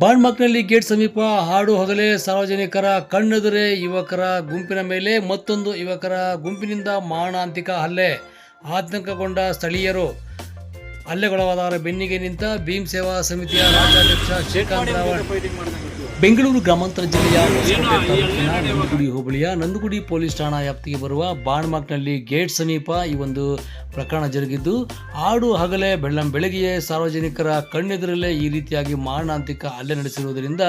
ಬಾಣ್ಮಕ್ನಲ್ಲಿ gate ಸಮೀಪ ಹಾಡು ಹಗಲೇ ಸಾರ್ವಜನಿಕರ ಕಣ್ಣೆದುರೆ ಯುವಕರ ಗುಂಪಿನ ಮೇಲೆ ಮತ್ತೊಂದು ಯುವಕರ ಗುಂಪಿನಿಂದ ಮಾರಣಾಂತಿಕ ಹಲ್ಲೆ ಆತಂಕಗೊಂಡ ಸ್ಥಳೀಯರು. ಹಲ್ಲೆಗೊಳಗಾದವರ ಬೆನ್ನಿಗೆ ನಿಂತ ಭೀಮ್ ಸೇವಾ ಸಮಿತಿಯ ರಾಜ್ಯಾಧ್ಯಕ್ಷ ಶ್ರೀಕಾಂತ್ ರಾವಣ್. ಬೆಂಗಳೂರು ಗ್ರಾಮಾಂತರ ಜಿಲ್ಲೆಯ ನಂದಗುಡಿ ಹೋಬಳಿಯ ನಂದಗುಡಿ ಪೊಲೀಸ್ ಠಾಣಾ ವ್ಯಾಪ್ತಿಗೆ ಬರುವ ಬಾಣ್ಮಾಕ್ನಲ್ಲಿ ಗೇಟ್ ಸಮೀಪ ಈ ಒಂದು ಪ್ರಕರಣ ಜರುಗಿದ್ದು, ಆಡು, ಹಗಲೇ, ಬೆಳ್ಳಂ ಬೆಳಗ್ಗೆಯೇ ಸಾರ್ವಜನಿಕರ ಕಣ್ಣೆದುರಲ್ಲೇ ಈ ರೀತಿಯಾಗಿ ಮಾರಣಾಂತಿಕ ಹಲ್ಲೆ ನಡೆಸಿರುವುದರಿಂದ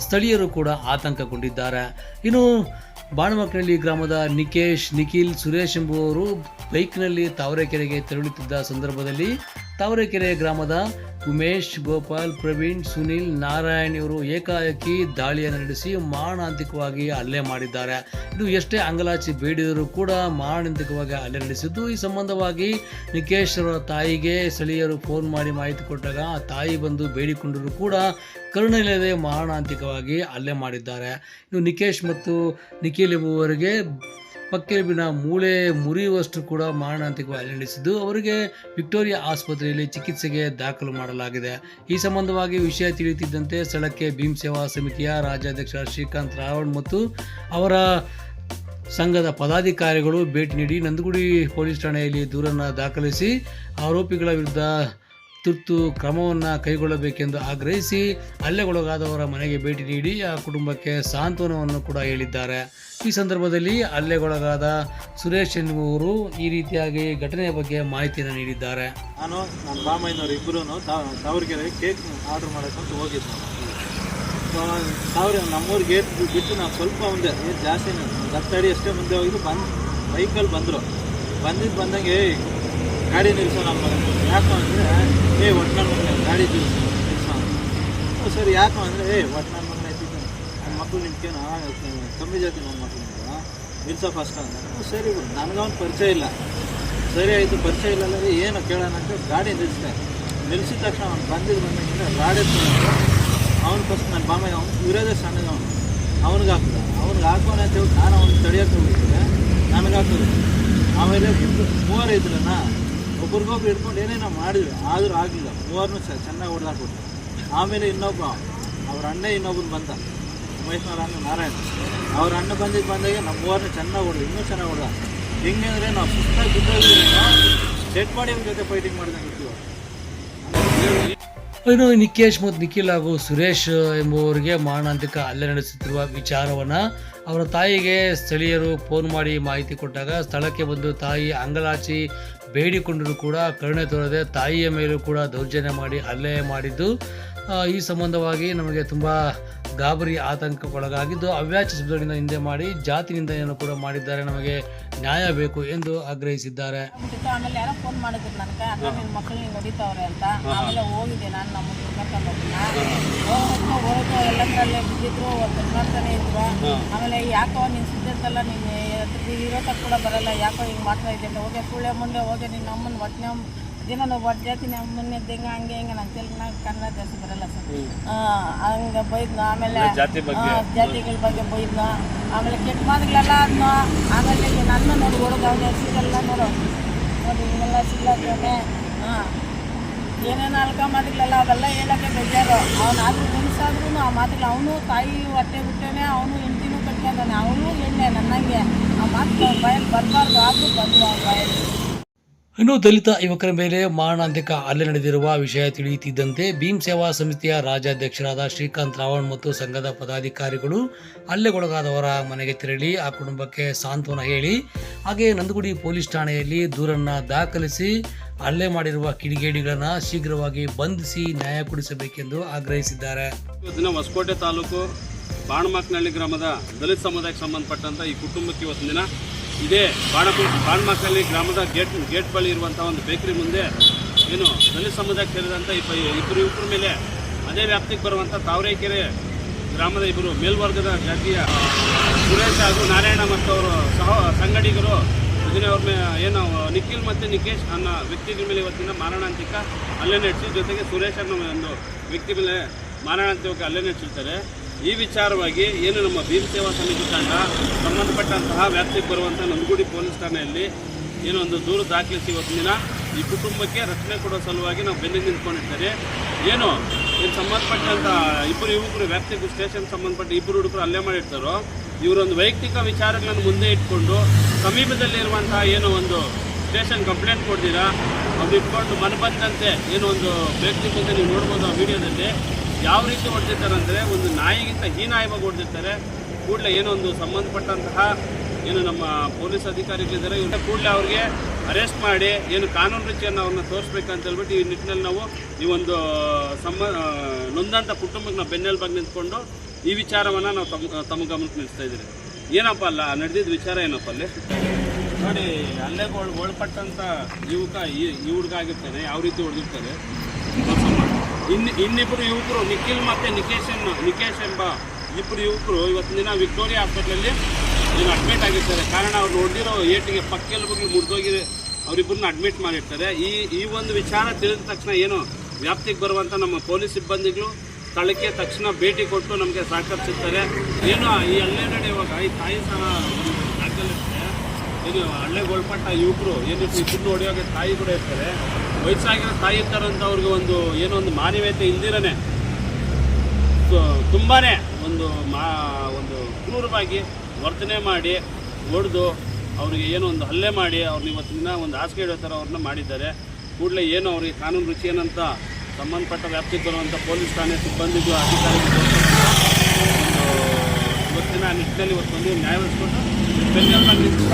ಸ್ಥಳೀಯರು ಕೂಡ ಆತಂಕಗೊಂಡಿದ್ದಾರೆ. ಇನ್ನು ಬಾಣಮಕ್ಕನಹಳ್ಳಿ ಗ್ರಾಮದ ನಿಕೇಶ್, ನಿಖಿಲ್, ಸುರೇಶ್ ಎಂಬುವವರು ಬೈಕ್ನಲ್ಲಿ ತಾವರೆಕೆರೆಗೆ ತೆರಳುತ್ತಿದ್ದ ಸಂದರ್ಭದಲ್ಲಿ ತಾವರೆಕೆರೆ ಗ್ರಾಮದ ಉಮೇಶ್, ಗೋಪಾಲ್, ಪ್ರವೀಣ್, ಸುನಿಲ್, ನಾರಾಯಣ್ ಇವರು ಏಕಾಏಕಿ ದಾಳಿಯನ್ನು ನಡೆಸಿ ಮಾರಣಾಂತಿಕವಾಗಿ ಹಲ್ಲೆ ಮಾಡಿದ್ದಾರೆ. ಇದು ಎಷ್ಟೇ ಅಂಗಲಾಚಿ ಬೇಡಿದರೂ ಕೂಡ ಮಾರಣಾಂತಿಕವಾಗಿ ಹಲ್ಲೆ ನಡೆಸಿದ್ದು. ಈ ಸಂಬಂಧವಾಗಿ ನಿಕೇಶ್ ಅವರ ತಾಯಿಗೆ ಸ್ಥಳೀಯರು ಫೋನ್ ಮಾಡಿ ಮಾಹಿತಿ ಕೊಟ್ಟಾಗ ಆ ತಾಯಿ ಬಂದು ಬೇಡಿಕೊಂಡರೂ ಕೂಡ ಕರುಣೆಯಿಲ್ಲದೆ ಮಾರಣಾಂತಿಕವಾಗಿ ಹಲ್ಲೆ ಮಾಡಿದ್ದಾರೆ. ಇನ್ನು ನಿಕೇಶ್ ಮತ್ತು ನಿಖಿಲ್ ಎಂಬುವರಿಗೆ ಪಕ್ಕೆಲುಬಿನ ಮೂಳೆ ಮುರಿಯುವಷ್ಟು ಕೂಡ ಮಾರಣಾಂತಿಕವಾಗಿ ಹಲ್ಲೆ ನಡೆಸಿದ್ದು ಅವರಿಗೆ ವಿಕ್ಟೋರಿಯಾ ಆಸ್ಪತ್ರೆಯಲ್ಲಿ ಚಿಕಿತ್ಸೆಗೆ ದಾಖಲು ಮಾಡಲಾಗಿದೆ. ಈ ಸಂಬಂಧವಾಗಿ ವಿಷಯ ತಿಳಿಯುತ್ತಿದ್ದಂತೆ ಸ್ಥಳಕ್ಕೆ ಭೀಮ್ ಸೇವಾ ಸಮಿತಿಯ ರಾಜ್ಯಾಧ್ಯಕ್ಷ ಶ್ರೀಕಾಂತ್ ರಾವಣ್ ಮತ್ತು ಅವರ ಸಂಘದ ಪದಾಧಿಕಾರಿಗಳು ಭೇಟಿ ನೀಡಿ ನಂದಗುಡಿ ಪೊಲೀಸ್ ಠಾಣೆಯಲ್ಲಿ ದೂರನ್ನು ದಾಖಲಿಸಿ ಆರೋಪಿಗಳ ವಿರುದ್ಧ ತುರ್ತು ಕ್ರಮವನ್ನು ಕೈಗೊಳ್ಳಬೇಕೆಂದು ಆಗ್ರಹಿಸಿ ಹಲ್ಲೆಗೊಳಗಾದವರ ಮನೆಗೆ ಭೇಟಿ ನೀಡಿ ಆ ಕುಟುಂಬಕ್ಕೆ ಸಾಂತ್ವನವನ್ನು ಕೂಡ ಹೇಳಿದ್ದಾರೆ. ಈ ಸಂದರ್ಭದಲ್ಲಿ ಹಲ್ಲೆಗೊಳಗಾದ ಸುರೇಶ್ ಎನ್ನುವರು ಈ ರೀತಿಯಾಗಿ ಘಟನೆಯ ಬಗ್ಗೆ ಮಾಹಿತಿಯನ್ನು ನೀಡಿದ್ದಾರೆ. ನಾನು ನನ್ನ ಬಾಮಯ್ಯನವರು ಇಬ್ಬರು ಸಾವಿರಗೆರೆ ಕೇಕ್ ಆರ್ಡರ್ ಮಾಡೋಕ್ಕಂತ ಹೋಗಿದ್ದೆ. ಸಾವಿರ ನಮ್ಮೂರು ಗೇಟ್ ಬಿಟ್ಟು ನಾವು ಸ್ವಲ್ಪ ಮುಂದೆ ಜಾಸ್ತಿ ಹತ್ತು ಅಷ್ಟೇ ಮುಂದೆ ಹೋಗಿದ್ದು ಬಂದು, ಬೈಕಲ್ಲಿ ಬಂದರು. ಬಂದಿದ್ದು ಬಂದಂಗೆ ಗಾಡಿ ನಿಲ್ಸೋಣ ನಮ್ಮ ಯಾಕೋ ಅಂದರೆ, ಏ ಒಟ್ಟು ನನ್ನ ಮಗನ ಗಾಡಿ ನಿಲ್ಲಿಸೋ ನಿಲ್ಲಿಸೋ ಸರಿ, ಯಾಕೋ ಅಂದರೆ, ಏ ಒಟ್ಟು ನನ್ನ ಮಗನ ಎತ್ತಿದ್ದು ನನ್ನ ಮಕ್ಕಳು ನಿಂತ್ಕೇನು ಕಮ್ಮಿ ಜಾತಿ ನನ್ನ ಮಕ್ಕಳು ನಿಲ್ಸೋ ಫಸ್ಟ್ ಅಂತ. ಹ್ಞೂ ಸರಿ ನನಗವನು ಪರಿಚಯ ಇಲ್ಲ. ಸರಿ ಆಯಿತು, ಪರಿಚಯ ಇಲ್ಲ ಅಂದರೆ ಏನು ಕೇಳೋಣ ಅಂತ ಗಾಡಿ ನಿಲ್ಲಿಸಿದೆ ನಿಲ್ಲಿಸಿದ ತಕ್ಷಣ ಅವ್ನು ಬಂದಿದ್ದು ಬಂದಂಗಿಂದ ಗಾಡಿ ಅವ್ನು ಫಸ್ಟ್ ನನ್ನ ಬಾಮ ಅವನು ಇರೋದೇ ಸಣ್ಣದ ಅವನು. ಅವ್ನಿಗೆ ಹಾಕಿದ. ಅವ್ನಿಗೆ ಹಾಕೋಣ ಅಂತ ಹೇಳಿ ನಾನು ಅವ್ನು ತಡಿಯೋಕೆ ಹೋಗಿದ್ದೆ ನನಗೆ ಹಾಕೋದು. ಆಮೇಲೆ ಮೂವರು ಇದ್ರನ್ನ ಒಬ್ರಿಗೊಬ್ರು ಹಿಡ್ಕೊಂಡು ಏನೇನೋ ಮಾಡಿದ್ವಿ ಆದರೂ ಆಗಲಿಲ್ಲ. ಮೂವರನ್ನು ಚೆನ್ನಾಗಿ ಹೊಡೆದಾಕ್ಬಿಟ್ಟು ಆಮೇಲೆ ಇನ್ನೊಬ್ಬ, ಅವ್ರ ಅಣ್ಣ ಇನ್ನೊಬ್ಬನು ಬಂದ. ಉಮೇಶ್ನವ್ರ ಅಣ್ಣ ನಾರಾಯಣ. ಅವ್ರ ಅಣ್ಣ ಬಂದಿದ್ದು ಬಂದಾಗ ನಮ್ಮ ಮೂವರನ್ನ ಚೆನ್ನಾಗಿ ಹೊಡೆದು, ಇನ್ನೂ ಚೆನ್ನಾಗಿ ಹೊಡೆದ. ಹೆಂಗೆ ಅಂದರೆ ನಾವು ಸುಸ್ತಾಗಿ ಬಿದ್ದೋಗಿದ್ರೇನೋ ಸೆಟ್ ಮಾಡಿ ಅವ್ರ ಜೊತೆ ಫೈಟಿಂಗ್ ಮಾಡ್ದಂಗೆ ಇರ್ತೀವಿ ಇನ್ನು ನಿಕೇಶ್ ಮತ್ತು ನಿಖಿಲ್ ಹಾಗೂ ಸುರೇಶ್ ಎಂಬುವರಿಗೆ ಮಾರಣಾಂತಿಕ ಹಲ್ಲೆ ನಡೆಸುತ್ತಿರುವ ವಿಚಾರವನ್ನು ಅವರ ತಾಯಿಗೆ ಸ್ಥಳೀಯರು ಫೋನ್ ಮಾಡಿ ಮಾಹಿತಿ ಕೊಟ್ಟಾಗ ಸ್ಥಳಕ್ಕೆ ಬಂದು ತಾಯಿ ಅಂಗಲಾಚಿ ಬೇಡಿಕೊಂಡರೂ ಕೂಡ ಕರುಣೆ ತೋರದೆ ತಾಯಿಯ ಮೇಲೂ ಕೂಡ ದೌರ್ಜನ್ಯ ಮಾಡಿ ಹಲ್ಲೆ ಮಾಡಿದ್ದು ಈ ಸಂಬಂಧವಾಗಿ ನಮಗೆ ತುಂಬ ಗಾಬರಿ ಆತಂಕಕ್ಕೊಳಗಾಗಿದ್ದು ಅವ್ಯಾಚ ಶಬ್ದಗಳಿಂದ ಹಿಂದೆ ಮಾಡಿ ಜಾತಿ ನಿಂದನೆಯನ್ನು ಕೂಡ ಮಾಡಿದ್ದಾರೆ ನಮಗೆ ನ್ಯಾಯ ಬೇಕು ಎಂದು ಆಗ್ರಹಿಸಿದ್ದಾರೆ. ಆಮೇಲೆ ಯಾರೋ ಫೋನ್ ಮಾಡಿದ್ರು ನನಗೆ ಅಕ್ಕ ನಿನ್ನ ಮಕ್ಕಳು ನೀನು ಹೊಡಿತಾವ್ರೆ ಅಂತ. ಆಮೇಲೆ ಹೋಗಿದ್ದೆ ನಾನು ನಮ್ಮ ಹುಡುಗರ್ಕೊಂಡು ಹೋಗ್ಬಿಟ್ಟು ಹೋಗಿ ಎಲ್ಲದರಲ್ಲೇ ಬಿದ್ದಿದ್ರು ಮಾಡ್ತಾನೆ ಇದ್ರು. ಆಮೇಲೆ ಯಾಕೋ ನೀನು ಸಿದ್ಧತ್ತಲ್ಲ ನೀನು ಇರೋತಕ್ಕೆ ಕೂಡ ಬರಲ್ಲ ಯಾಕೋ ಹಿಂಗೆ ಮಾಡ್ತಾ ಇದ್ದೆ ಅಂತ. ಹೋಗಿ ಸುಳ್ಳೆ ಮುಂದೆ ಹೋಗಿ ನಿನ್ನ ಅಮ್ಮನ ಒಟ್ಟಿನ ದಿನ ನಾವು ಒಟ್ಟು ಜಾತಿ ಅಮ್ಮನ ಹಿಂಗೆ ಹಂಗೆ ಹಿಂಗೆ ನಾನು ತೆಲುಗು ನಂಗೆ ಕನ್ನಡ ಜಾಸ್ತಿ ಬರಲ್ಲ ಸರ್. ಹಂಗೆ ಬೈದ್ನು ಆಮೇಲೆ ಜಾತಿಗಳ ಬಗ್ಗೆ ಬೈದ್ನು ಆಮೇಲೆ ಕೆಟ್ಟ ಮಾತುಗಳೆಲ್ಲ ಅದನ್ನ ಆಮೇಲೆ ನನ್ನ ನೋಡಿ ಓಡೋದು ಅವನೇ ಸಿಗಲ್ಲ ನೋಡು. ನೋಡಿ ಹಿಂಗೆಲ್ಲ ಸಿಗ್ಲಾಗ್ತಾನೆ ಹಾಂ ಏನೇನು ಅಲ್ಕ ಮಾತುಗಳೆಲ್ಲ ಅವೆಲ್ಲ ಹೇಳೋಕ್ಕೆ ಬೇಜಾರು. ಅವನಾದ್ರೂ ಮನುಷ್ಯಾದ್ರೂ ಆ ಮಾತುಗಳು ಅವನು ತಾಯಿ ಹೊಟ್ಟೆ ಬಿಟ್ಟೇನೆ ಅವನು ಹೆಂಡ್ತಿನೂ ಕಟ್ಕೊಂಡಾನೆ ಅವನು ಎಣ್ಣೆ ನನ್ನಂಗೆ. ಆ ಮಾತು ಬಾಯಲ್ಲಿ ಬರಬಾರ್ದು ಆದರೂ ಬಂದು ಆ ಬಾಯಲ್ಲಿ. ಇನ್ನು ದಲಿತ ಯುವಕರ ಮೇಲೆ ಮಾರಣಾಂತಿಕ ಹಲ್ಲೆ ನಡೆದಿರುವ ವಿಷಯ ತಿಳಿಯುತ್ತಿದ್ದಂತೆ ಭೀಮ್ ಸೇವಾ ಸಮಿತಿಯ ರಾಜ್ಯಾಧ್ಯಕ್ಷರಾದ ಶ್ರೀಕಾಂತ್ ರಾವಣ್ ಮತ್ತು ಸಂಘದ ಪದಾಧಿಕಾರಿಗಳು ಹಲ್ಲೆಗೊಳಗಾದವರ ಮನೆಗೆ ತೆರಳಿ ಆ ಕುಟುಂಬಕ್ಕೆ ಸಾಂತ್ವನ ಹೇಳಿ, ಹಾಗೆ ನಂದಗುಡಿ ಪೊಲೀಸ್ ಠಾಣೆಯಲ್ಲಿ ದೂರನ್ನು ದಾಖಲಿಸಿ ಹಲ್ಲೆ ಮಾಡಿರುವ ಕಿಡಿಗೇಡಿಗಳನ್ನು ಶೀಘ್ರವಾಗಿ ಬಂಧಿಸಿ ನ್ಯಾಯ ಕೊಡಿಸಬೇಕೆಂದು ಆಗ್ರಹಿಸಿದ್ದಾರೆ. ಇವತ್ತಿನ ಹೊಸಕೋಟೆ ತಾಲೂಕು ಬಾಣಮಾಕ್ನಹಳ್ಳಿ ಗ್ರಾಮದ ದಲಿತ ಸಮುದಾಯಕ್ಕೆ ಸಂಬಂಧಪಟ್ಟಂಥ ಈ ಕುಟುಂಬಕ್ಕೆ ಇವತ್ತಿನ ದಿನ ಇದೇ ಬಾಣಪು ಬಾಣ್ಮಕ್ಕಲ್ಲಿ ಗ್ರಾಮದ ಗೇಟ್ ಗೇಟ್ ಬಳಿ ಇರುವಂಥ ಒಂದು ಬೇಕರಿ ಮುಂದೆ ಏನು ದಲಿತ ಸಮುದಾಯಕ್ಕೆ ಸೇರಿದಂಥ ಇಬ್ಬ ಇಬ್ಬರು ಯುವಕರ ಮೇಲೆ ಅದೇ ವ್ಯಾಪ್ತಿಗೆ ಬರುವಂಥ ತಾವರೇಕೆರೆ ಗ್ರಾಮದ ಇಬ್ಬರು ಮೇಲ್ವರ್ಗದ ಜಾತಿಯ ಸುರೇಶ್ ಹಾಗೂ ನಾರಾಯಣ ಮತ್ತು ಅವರು ಸಹ ಸಂಗಡಿಗರು. ಇದನ್ನೇ ಅವ್ರ ಮೇಲೆ ಏನು, ನಿಖಿಲ್ ಮತ್ತು ನಿಕೇಶ್ ಅನ್ನೋ ವ್ಯಕ್ತಿಗಳ ಮೇಲೆ ಇವತ್ತಿನ ಮಾರಣಾಂತಿಕ ಅಲ್ಲೇ ನಡೆಸಿ ಜೊತೆಗೆ ಸುರೇಶ್ ಅನ್ನೋ ಒಂದು ವ್ಯಕ್ತಿ ಮೇಲೆ ಮಾರಣಾಂತಿಕ ಅಲ್ಲೇ ನಡೆಸಿರ್ತಾರೆ. ಈ ವಿಚಾರವಾಗಿ ಏನು ನಮ್ಮ ಭೀಮ್ ಸೇವಾ ಸಮಿತಿ ತಂಡ ಸಂಬಂಧಪಟ್ಟಂತಹ ವ್ಯಾಪ್ತಿಗೆ ಬರುವಂಥ ನಂದಗುಡಿ ಪೊಲೀಸ್ ಠಾಣೆಯಲ್ಲಿ ಏನೋ ಒಂದು ದೂರು ದಾಖಲಿಸಿ ಇವತ್ತು ದಿನ ಈ ಕುಟುಂಬಕ್ಕೆ ರಕ್ಷಣೆ ಕೊಡೋ ಸಲುವಾಗಿ ನಾವು ಬೆನ್ನಿಗೆ ನಿಂತ್ಕೊಂಡಿರ್ತಾರೆ ಏನು ಏನು ಸಂಬಂಧಪಟ್ಟಂಥ ಇಬ್ಬರು ಯುವಕರು ವ್ಯಾಪ್ತಿಗೂ ಸ್ಟೇಷನ್ ಸಂಬಂಧಪಟ್ಟ ಇಬ್ಬರು ಹುಡುಗರು ಅಲ್ಲೇ ಮಾಡಿರ್ತಾರೋ, ಇವರೊಂದು ವೈಯಕ್ತಿಕ ವಿಚಾರಗಳನ್ನು ಮುಂದೆ ಇಟ್ಕೊಂಡು ಸಮೀಪದಲ್ಲಿರುವಂತಹ ಏನೋ ಒಂದು ಸ್ಟೇಷನ್ ಕಂಪ್ಲೇಂಟ್ ಕೊಡ್ತೀರಾ? ಅವ್ರು ಇಟ್ಕೊಂಡು ಮನಬಂದಂತೆ ಏನೋ ಒಂದು ಮುಂದೆ ನೀವು ನೋಡ್ಬೋದು ಆ ವಿಡಿಯೋದಲ್ಲಿ. ಯಾವ ರೀತಿ ಹೊಡೆದಿರ್ತಾರೆ ಅಂದರೆ ಒಂದು ನಾಯಿಗಿಂತ ಹೀನಾಯವಾಗಿ ಹೊಡೆದಿರ್ತಾರೆ. ಕೂಡಲೇ ಏನೊಂದು ಸಂಬಂಧಪಟ್ಟಂತಹ ಏನು ನಮ್ಮ ಪೊಲೀಸ್ ಅಧಿಕಾರಿಗಳಿದ್ದಾರೆ, ಇವ್ರ ಕೂಡಲೇ ಅವ್ರಿಗೆ ಅರೆಸ್ಟ್ ಮಾಡಿ ಏನು ಕಾನೂನು ರೀತಿಯನ್ನು ಅವ್ರನ್ನ ತೋರಿಸ್ಬೇಕಂತ ಹೇಳ್ಬಿಟ್ಟು ಈ ನಿಟ್ಟಿನಲ್ಲಿ ನಾವು ಈ ಒಂದು ಸಂಬ ನೊಂದಂಥ ಕುಟುಂಬಕ್ಕೆ ನಾವು ಬೆನ್ನೆಲುಬಾಗಿ ನಿಂತ್ಕೊಂಡು ಈ ವಿಚಾರವನ್ನು ನಾವು ತಮ್ಮ ತಮ್ಮ ಗಮನಕ್ಕೆ ನಿಲ್ಲಿಸ್ತಾ ಇದ್ದೀರಿ. ಏನಪ್ಪ ಅಲ್ಲ, ನಡೆದಿದ್ದ ವಿಚಾರ ಏನಪ್ಪ ಅಲ್ಲಿ? ನೋಡಿ, ಅಲ್ಲೇ ಒಳಪಟ್ಟಂಥ ಯುವಕ ಈ ಈ ಹುಡುಗ ಆಗಿರ್ತಾನೆ, ಯಾವ ರೀತಿ ಹೊಡೆದಿರ್ತಾರೆ ಇನ್ನು ಇನ್ನಿಬ್ಬರು ಯುವಕರು, ನಿಖಿಲ್ ಮತ್ತು ನಿಕೇಶನ್ ನಿಕೇಶ್ ಎಂಬ ಇಬ್ಬರು ಯುವಕರು ಇವತ್ತಿನ ದಿನ ವಿಕ್ಟೋರಿಯಾ ಹಾಸ್ಪಿಟ್ಲಲ್ಲಿ ಏನು ಅಡ್ಮಿಟ್ ಆಗಿರ್ತಾರೆ. ಕಾರಣ ಅವ್ರು ನೋಡಿರೋ ಏಟಿಗೆ ಪಕ್ಕೆಲುಬುಗಳು ಮುರಿದೋಗಿ ಅವರಿಬ್ಬರನ್ನ ಅಡ್ಮಿಟ್ ಮಾಡಿರ್ತಾರೆ. ಈ ಈ ಒಂದು ವಿಚಾರ ತಿಳಿದ ತಕ್ಷಣ ಏನು ವ್ಯಾಪ್ತಿಗೆ ಬರುವಂಥ ನಮ್ಮ ಪೊಲೀಸ್ ಸಿಬ್ಬಂದಿಗಳು ಸ್ಥಳಕ್ಕೆ ತಕ್ಷಣ ಭೇಟಿ ಕೊಟ್ಟು ನಮಗೆ ಸಹಕರಿಸುತ್ತಾರೆ ಏನು ಈ ಹಲ್ಲೆ ನಡೆಯುವಾಗ ಈ ತಾಯಿ ಸಹ ಏನು ಹಳ್ಳೆಗೆ ಒಳಪಟ್ಟ ಯುವಕರು ಏನು ಇಬ್ಬರು ಹೊಡೆಯುವಾಗ ತಾಯಿ ಕೂಡ ಇರ್ತಾರೆ. ವಯಸ್ಸಾಗಿರೋ ತಾಯಿ ಇರ್ತಾರಂತ ಒಂದು ಏನೋ ಒಂದು ಮಾನವೀಯತೆ ಇಲ್ದಿರೇ ತುಂಬಾ ಒಂದು ಮಾ, ಒಂದು ಕ್ರೂರವಾಗಿ ವರ್ತನೆ ಮಾಡಿ ಹೊಡೆದು ಅವರಿಗೆ ಏನೋ ಒಂದು ಹಲ್ಲೆ ಮಾಡಿ ಅವ್ರನ್ನ ಇವತ್ತಿನ ಒಂದು ಹಾಸಿಗೆ ಇಡೋ ಥರ ಅವ್ರನ್ನ ಮಾಡಿದ್ದಾರೆ. ಕೂಡಲೇ ಏನು ಅವರಿಗೆ ಕಾನೂನು ರುಚಿ ಏನಂತ ಸಂಬಂಧಪಟ್ಟ ವ್ಯಾಪ್ತಿಗೆ ಬರುವಂಥ ಪೊಲೀಸ್ ಠಾಣೆ ಸಿಬ್ಬಂದಿಗೂ ಅಧಿಕಾರಿಗಳು ಇವತ್ತಿನ ನಿಟ್ಟಿನಲ್ಲಿ ಇವತ್ತು ಬಂದು ನ್ಯಾಯ ನಿಂತು